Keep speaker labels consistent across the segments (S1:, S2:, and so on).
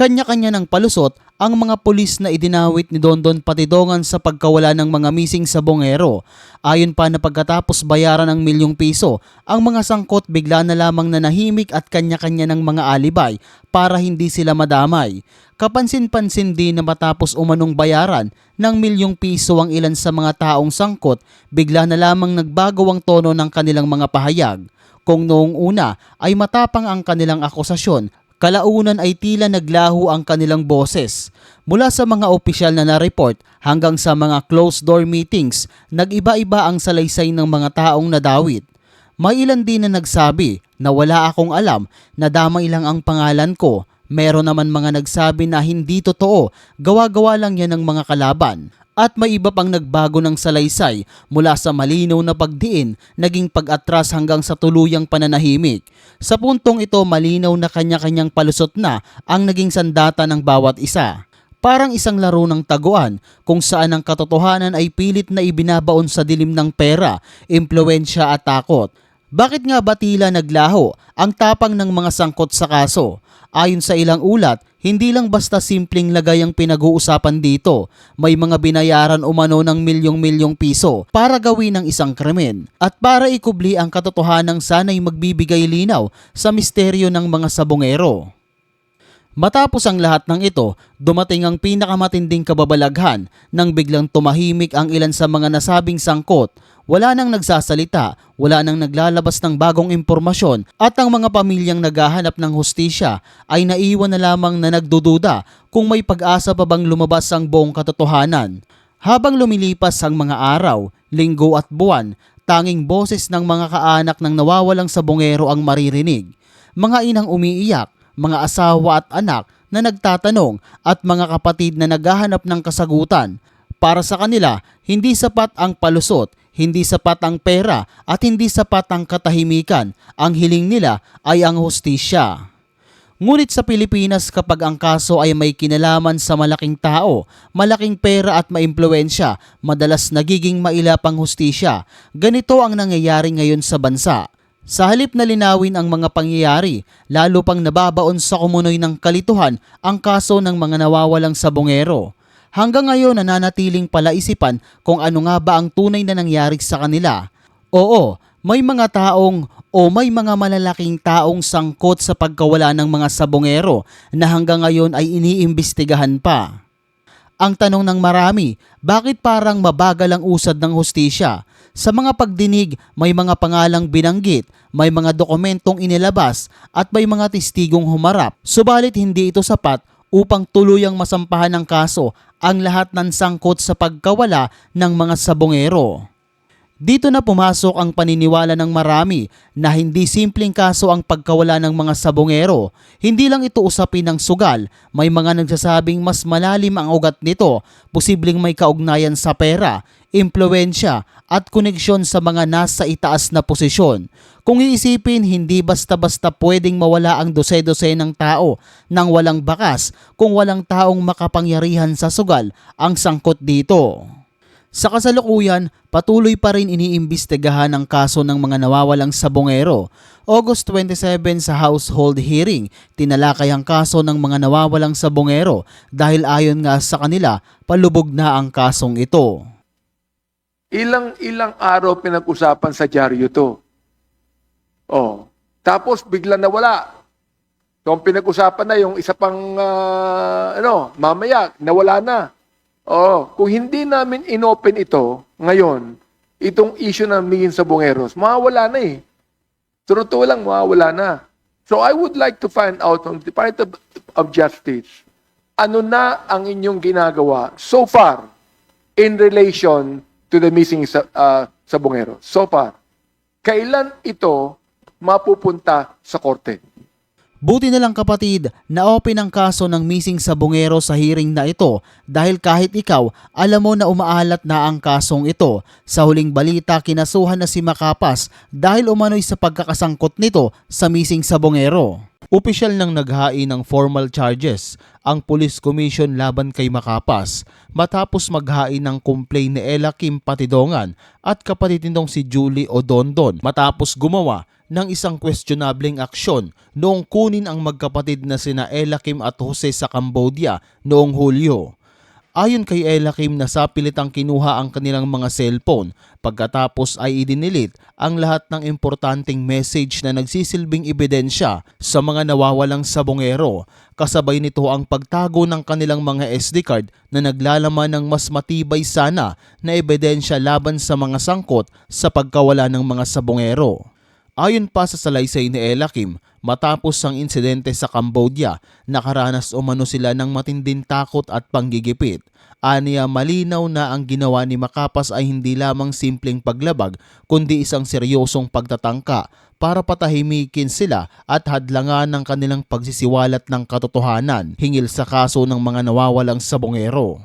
S1: Kanya-kanya ng palusot ang mga pulis na idinawit ni Dondon Patidongan sa pagkawala ng mga missing sa bongero. Ayon pa na pagkatapos bayaran ng milyong piso, ang mga sangkot bigla na lamang nanahimik at kanya-kanya ng mga alibay para hindi sila madamay. Kapansin-pansin din na matapos umanong bayaran ng milyong piso ang ilan sa mga taong sangkot, bigla na lamang nagbago ang tono ng kanilang mga pahayag. Kung noong una ay matapang ang kanilang akusasyon, kalaunan ay tila naglaho ang kanilang boses. Mula sa mga opisyal na na-report hanggang sa mga closed-door meetings, nag-iba-iba ang salaysay ng mga taong nadawit. May ilan din na nagsabi na wala akong alam na damay lang ang pangalan ko. Meron naman mga nagsabi na hindi totoo, gawa-gawa lang yan ng mga kalaban. At may iba pang nagbago ng salaysay mula sa malinaw na pagdiin, naging pag-atras hanggang sa tuluyang pananahimik. Sa puntong ito, malinaw na kanya-kanyang palusot na ang naging sandata ng bawat isa. Parang isang laro ng taguan kung saan ang katotohanan ay pilit na ibinabaon sa dilim ng pera, impluensya at takot. Bakit nga ba tila naglaho ang tapang ng mga sangkot sa kaso? Ayon sa ilang ulat, hindi lang basta simpleng lagay ang pinag-uusapan dito. May mga binayaran umano ng milyong-milyong piso para gawin ng isang krimen at para ikubli ang katotohanan sana'y magbibigay linaw sa misteryo ng mga sabongero. Matapos ang lahat ng ito, dumating ang pinakamatinding kababalaghan nang biglang tumahimik ang ilan sa mga nasabing sangkot. Wala nang nagsasalita, wala nang naglalabas ng bagong impormasyon at ang mga pamilyang naghahanap ng hustisya ay naiwan na lamang na nagdududa kung may pag-asa pa bang lumabas ang buong katotohanan. Habang lumilipas ang mga araw, linggo at buwan, tanging boses ng mga kaanak ng nawawalang sabongero ang maririnig. Mga inang umiiyak, mga asawa at anak na nagtatanong at mga kapatid na naghahanap ng kasagutan. Para sa kanila, hindi sapat ang palusot, hindi sapat ang pera at hindi sapat ang katahimikan. Ang hiling nila ay ang hustisya. Ngunit sa Pilipinas kapag ang kaso ay may kinalaman sa malaking tao, malaking pera at maimpluensya, madalas nagiging mailapang hustisya. Ganito ang nangyayari ngayon sa bansa. Sa halip na linawin ang mga pangyayari, lalo pang nababaon sa kumunoy ng kalituhan ang kaso ng mga nawawalang sabongero. Hanggang ngayon nananatiling palaisipan kung ano nga ba ang tunay na nangyari sa kanila. Oo, may mga taong o may mga malalaking taong sangkot sa pagkawala ng mga sabongero na hanggang ngayon ay iniimbestigahan pa. Ang tanong ng marami, bakit parang mabagal ang usad ng hustisya? Sa mga pagdinig, may mga pangalang binanggit, may mga dokumentong inilabas at may mga testigong humarap. Subalit hindi ito sapat upang tuluyang masampahan ng kaso ang lahat ng sangkot sa pagkawala ng mga sabongero. Dito na pumasok ang paniniwala ng marami na hindi simpleng kaso ang pagkawala ng mga sabongero. Hindi lang ito usapin ng sugal, may mga nagsasabing mas malalim ang ugat nito, posibleng may kaugnayan sa pera, impluensya at koneksyon sa mga nasa itaas na posisyon. Kung iisipin, hindi basta-basta pwedeng mawala ang dose-dose ng tao nang walang bakas kung walang taong makapangyarihan sa sugal ang sangkot dito. Sa kasalukuyan, patuloy pa rin iniimbestigahan ang kaso ng mga nawawalang sabongero. August 27 sa household hearing, tinalakay ang kaso ng mga nawawalang sabongero dahil ayon nga sa kanila, palubog na ang kasong ito.
S2: Ilang-ilang araw pinag-usapan sa dyaryo to. Oh. Tapos bigla nawala. So, ang pinag-usapan na yung isa pang ah, ano, mamaya nawala na. Oh, kung hindi namin inopen ito ngayon, itong issue ng mingin sa bungeros, mawawala na eh. Totoo lang, mawawala na. So I would like to find out from the Department of, of Justice, ano na ang inyong ginagawa so far in relation to the missing sa, uh, sa bungero? So far. Kailan ito mapupunta sa korte?
S1: Buti na lang kapatid na open ang kaso ng missing sabongero sa hearing na ito dahil kahit ikaw alam mo na umaalat na ang kasong ito. Sa huling balita kinasuhan na si Makapas dahil umano'y sa pagkakasangkot nito sa missing sabongero. Opisyal nang naghain ng formal charges ang Police Commission laban kay Makapas matapos maghain ng complaint ni Ella Kim Patidongan at kapatid nitong si Julie Odondon matapos gumawa ng isang questionableng aksyon noong kunin ang magkapatid na sina Ella Kim at Jose sa Cambodia noong Hulyo. Ayon kay Ella Kim na sa pilitang kinuha ang kanilang mga cellphone pagkatapos ay idinilit ang lahat ng importanteng message na nagsisilbing ebidensya sa mga nawawalang sabongero kasabay nito ang pagtago ng kanilang mga SD card na naglalaman ng mas matibay sana na ebidensya laban sa mga sangkot sa pagkawala ng mga sabongero. Ayon pa sa salaysay ni Ella Kim, matapos ang insidente sa Cambodia, nakaranas umano sila ng matinding takot at panggigipit. Aniya malinaw na ang ginawa ni Makapas ay hindi lamang simpleng paglabag, kundi isang seryosong pagtatangka para patahimikin sila at hadlangan ng kanilang pagsisiwalat ng katotohanan hingil sa kaso ng mga nawawalang sabongero.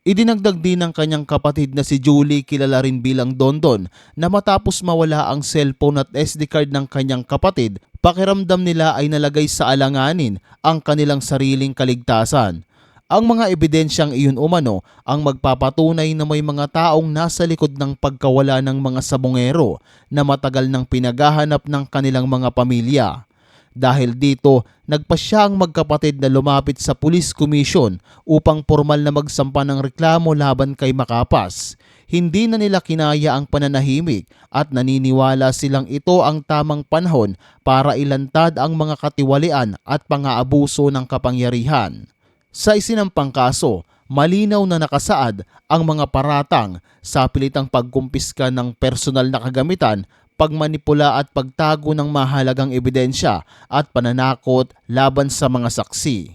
S1: Idinagdag din ng kanyang kapatid na si Julie kilala rin bilang Dondon na matapos mawala ang cellphone at SD card ng kanyang kapatid, pakiramdam nila ay nalagay sa alanganin ang kanilang sariling kaligtasan. Ang mga ebidensyang iyon umano ang magpapatunay na may mga taong nasa likod ng pagkawala ng mga sabongero na matagal nang pinaghahanap ng kanilang mga pamilya. Dahil dito, nagpa siya ang magkapatid na lumapit sa Police Commission upang formal na magsampa ng reklamo laban kay Makapas. Hindi na nila kinaya ang pananahimik at naniniwala silang ito ang tamang panahon para ilantad ang mga katiwalian at pang-aabuso ng kapangyarihan. Sa isinampang kaso, malinaw na nakasaad ang mga paratang sa pilitang pagkumpiska ng personal na kagamitan pagmanipula at pagtago ng mahalagang ebidensya at pananakot laban sa mga saksi.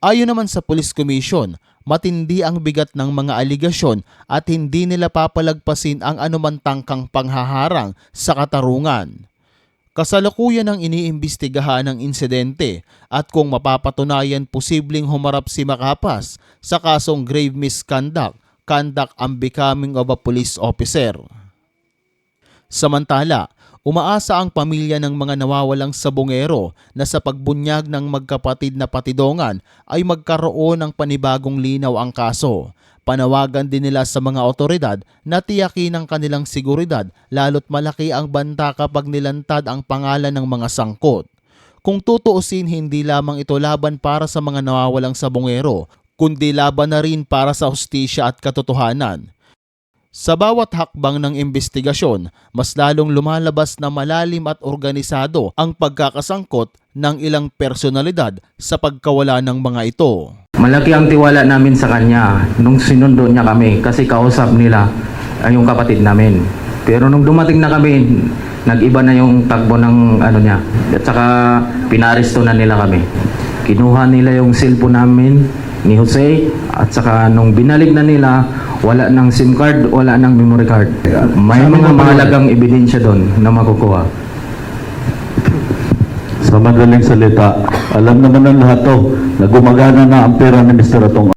S1: Ayon naman sa Police Commission, matindi ang bigat ng mga aligasyon at hindi nila papalagpasin ang anuman tangkang panghaharang sa katarungan. Kasalukuyan ang iniimbestigahan ng insidente at kung mapapatunayan posibleng humarap si Makapas sa kasong grave misconduct, conduct unbecoming of a police officer. Samantala, umaasa ang pamilya ng mga nawawalang sabongero na sa pagbunyag ng magkapatid na patidongan ay magkaroon ng panibagong linaw ang kaso. Panawagan din nila sa mga otoridad na tiyakin ang kanilang seguridad lalo't malaki ang banta kapag nilantad ang pangalan ng mga sangkot. Kung tutuusin hindi lamang ito laban para sa mga nawawalang sabongero, kundi laban na rin para sa hustisya at katotohanan. Sa bawat hakbang ng investigasyon, mas lalong lumalabas na malalim at organisado ang pagkakasangkot ng ilang personalidad sa pagkawala ng mga ito.
S3: Malaki ang tiwala namin sa kanya nung sinundo niya kami kasi kausap nila ay yung kapatid namin. Pero nung dumating na kami, nag-iba na yung takbo ng ano niya. At saka pinaresto na nila kami. Kinuha nila yung cellphone namin ni Jose at saka nung binalik na nila, wala ng SIM card, wala ng memory card. May mga mahalagang ebidensya doon na makukuha.
S4: Sa madaling salita, alam naman ng lahat to na gumagana na ang pera ni Mr. Atong